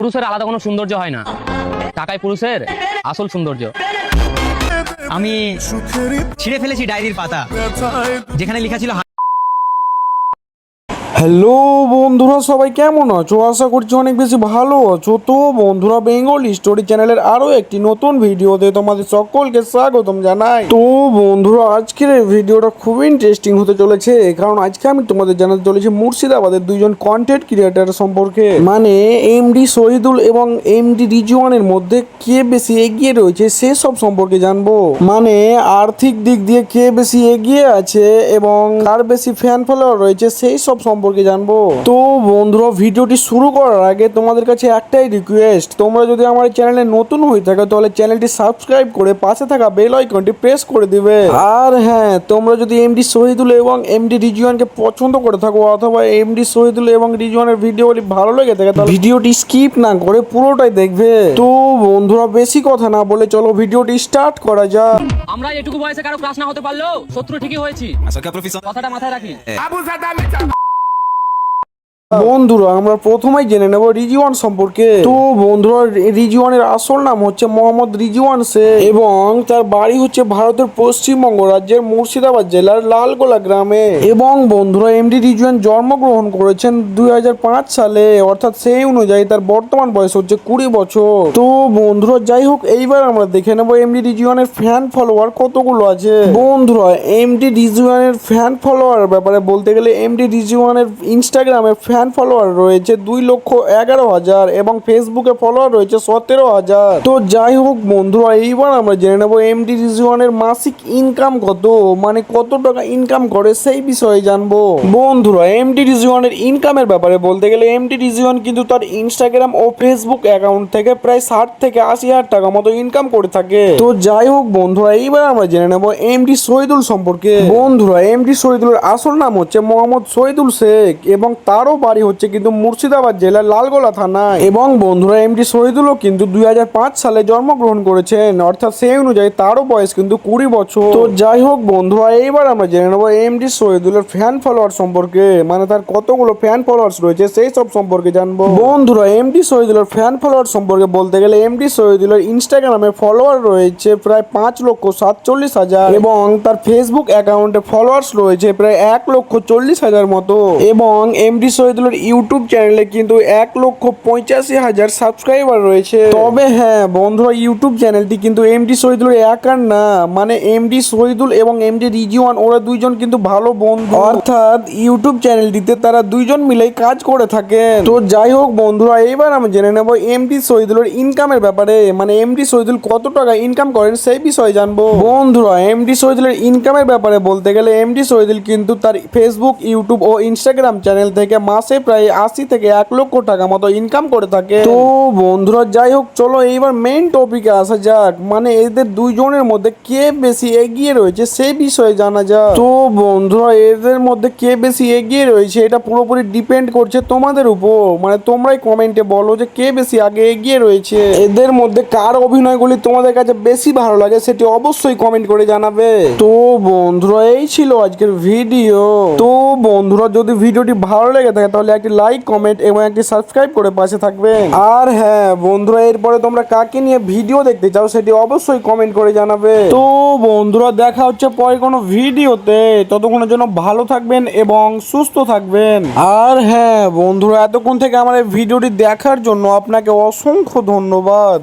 পুরুষের আলাদা কোনো সৌন্দর্য হয় না। টাকাই পুরুষের আসল সৌন্দর্য। আমি ছিঁড়ে ফেলেছি ডায়েরির পাতা, যেখানে লেখা ছিল হ্যালো বন্ধুরা, সবাই কেমন আছো? আশা করছি অনেক বেশি ভালো আছো। তো বন্ধুরা, বেঙ্গলি স্টোরি চ্যানেলের আরও একটি নতুন ভিডিওতে তোমাদের সকলকে স্বাগতম জানাই। তো বন্ধুরা, আজকের এই ভিডিওটা খুবই ইন্টারেস্টিং হতে চলেছে কারণ আজকে আমি তোমাদের জানাতে চলেছি মুর্শিদাবাদের দুইজন কন্টেন্ট ক্রিয়েটার সম্পর্কে। মানে এমডি শহীদুল এবং এমডি রিজওয়ানের মধ্যে কে বেশি এগিয়ে রয়েছে সেসব সম্পর্কে জানব। মানে আর্থিক দিক দিয়ে কে বেশি এগিয়ে আছে এবং কার বেশি ফ্যান ফলোয়ার রয়েছে সেই সব সম্পর্কে জানব? তো বন্ধুরা ভিডিওটি শুরু করার আগে তোমাদের কাছে একটাই রিকোয়েস্ট তোমরা যদি আমার চ্যানেলে নতুন হয়ে থাকো তাহলে চ্যানেলটি সাবস্ক্রাইব করে পাশে থাকা বেল আইকনটি প্রেস করে দিবে। আর হ্যাঁ তোমরা যদি এমডি শহীদুল এবং এমডি রিজওয়ানকে পছন্দ করে থাকো অথবা এমডি শহীদুল এবং রিজওয়ানের ভিডিওগুলি ভালো লেগে থাকে তাহলে ভিডিওটি স্কিপ না করে পুরোটাই দেখবে। তো বন্ধুরা বেশি কথা না বলে চলো ভিডিওটি স্টার্ট করা যাক। আমরা এটুকু বয়সে কারও ক্লাস না হতে পারলেও শত্রু ঠিকই হয়েছি। কথাটা মাথায় রাখি। বন্ধুরা, আমরা প্রথমেই জেনে নেব রিজিওয়ান সম্পর্কে। তো বন্ধুরা, রিজিওয়ানের আসল নাম হচ্ছে মোহাম্মদ রিজিওয়ান সে এবং তার বাড়ি হচ্ছে ভারতের পশ্চিমবঙ্গ রাজ্যের মুর্শিদাবাদ জেলার লালগোলা গ্রামে। এবং বন্ধুরা এমডি রিজিওয়ান জন্মগ্রহণ করেছেন দুই হাজার পাঁচ সালে, অর্থাৎ সেই অনুযায়ী তার বর্তমান বয়স হচ্ছে কুড়ি বছর। তো বন্ধুরা, যাই হোক, এইবার আমরা দেখে নেব এমডি রিজিওয়ানের ফ্যান ফলোয়ার কতগুলো আছে। বন্ধুরা এমডি রিজিওয়ানের ফ্যান ফলোয়ার ব্যাপারে বলতে গেলে এমডি রিজিওয়ানের ইনস্টাগ্রামে ফ্যান ফলোয়ার রয়েছে দুই লক্ষ এগারো হাজার এবং ফেসবুকে ফলোয়ার রয়েছে সতেরো হাজার। তো যাই হোক বন্ধুরা, এইবার আমরা জেনে নেব এমডি রিজিওয়ানের মাসিক ইনকাম কত মানে কত টাকা ইনকাম করে সেই বিষয়ে জানব। বন্ধুরা এমডি রিজিওয়ানের ইনকামের ব্যাপারে বলতে গেলে এমডি রিজিওয়ান কিন্তু তার ইনস্টাগ্রাম ও ফেসবুক অ্যাকাউন্ট থেকে প্রায় ষাট থেকে আশি হাজার টাকা মতো ইনকাম করে থাকে। তো যাই হোক বন্ধুরা, এইবার আমরা জেনে নেব এমডি শহীদুল সম্পর্কে। বন্ধুরা এমডি শহীদুলের আসল নাম হচ্ছে মোহাম্মদ শহীদুল শেখ এবং তারও বাড়ি হচ্ছে কিন্তু মুর্শিদাবাদ জেলার লালগোলা থানায়। এবং বন্ধুরা এমডি শহীদুলও কিন্তু দুই হাজার পাঁচ সালে জন্মগ্রহণ করেছেন। অর্থাৎ সেই অনুযায়ী তারও বয়স কিন্তু কুড়ি বছর। তো যাই হোক বন্ধুরা, এইবার আমরা জেনে নেব এমডি শহীদুলের ফ্যান ফলোয়ার সম্পর্কে। মানে তার কতগুলো ফ্যান ফলোয়ার্স রয়েছে সেই সব সম্পর্কে জানব। বন্ধুরা এমডি শহীদুলের ফ্যান ফলোয়ার সম্পর্কে বলতে গেলে এমডি শহীদুলের ইনস্টাগ্রামে ফলোয়ার রয়েছে প্রায় পাঁচ লক্ষ সাতচল্লিশ হাজার। এবং তার ফেসবুক অ্যাকাউন্টে ফলোয়ার্স রয়েছে প্রায় এক লক্ষ চল্লিশ হাজার মতো। এবং এমডি শহীদুলের ইউটিউব চ্যানেলে কিন্তু এক লক্ষ পঁচাশি হাজার সাবস্ক্রাইবার রয়েছে। তবে হ্যাঁ বন্ধুরা ইউটিউব চ্যানেলটি কিন্তু এমডি শহীদুল একার না। মানে এমডি শহীদুল এবং এমডি রিজিওয়ান, ওরা দুইজন কিন্তু ভালো বন্ধু। অর্থাৎ ইউটিউব চ্যানেলটিতে তারা দুইজন মিলে কাজ করে থাকে। তো যাই হোক বন্ধুরা, এবার আমি জেনে নেব এমডি শহীদুলের ইনকামের ব্যাপারে। মানে এমডি শহীদুল কত টাকা ইনকাম করেন সেই বিষয়ে জানব। বন্ধুরা এম এমডি শহীদুলের ইনকামের ব্যাপারে বলতে গেলে এমডি শহীদুল কিন্তু তার ফেসবুক ইউটিউব ও ইনস্টাগ্রাম চ্যানেল থেকে মাসে প্রায় আশি থেকে এক লক্ষ টাকা মতো ইনকাম করে থাকে। তো বন্ধুরা, যাই হোক, চলো এইবার মেইন টপিকে আসা যাক। মানে এদের দুইজনের মধ্যে কে বেশি এগিয়ে রয়েছে সেই বিষয়ে জানা যাক। তো বন্ধুরা, এদের মধ্যে কে বেশি এগিয়ে রয়েছে এটা পুরোপুরি ডিপেন্ড করছে তোমাদের উপর। মানে তোমরাই কমেন্টে বলো যে কে বেশি আগে এগিয়ে রয়েছে। এদের মধ্যে কার অভিনয়গুলি তোমাদের কাছে বেশি ভালো লাগে সেটি অবশ্যই কমেন্ট করে জানাবে। তো বন্ধুরা, এই ছিল আজকের ভিডিও তো বন্ধুরা, যদি ভিডিওটি ভালো লেগে থাকে তাহলে একটি লাইক কমেন্ট এবং একটি সাবস্ক্রাইব করে পাশে থাকবেন। আর হ্যাঁ বন্ধুরা, এরপরে তোমরা কাকে নিয়ে ভিডিও দেখতে চাও সেটি অবশ্যই কমেন্ট করে জানাবে। তো বন্ধুরা, দেখা হচ্ছে পরে কোনো ভিডিওতে ততক্ষণের জন্য ভালো থাকবেন এবং সুস্থ থাকবেন। আর হ্যাঁ বন্ধুরা, এতক্ষণ থেকে আমার এই ভিডিওটি দেখার জন্য আপনাকে অসংখ্য ধন্যবাদ।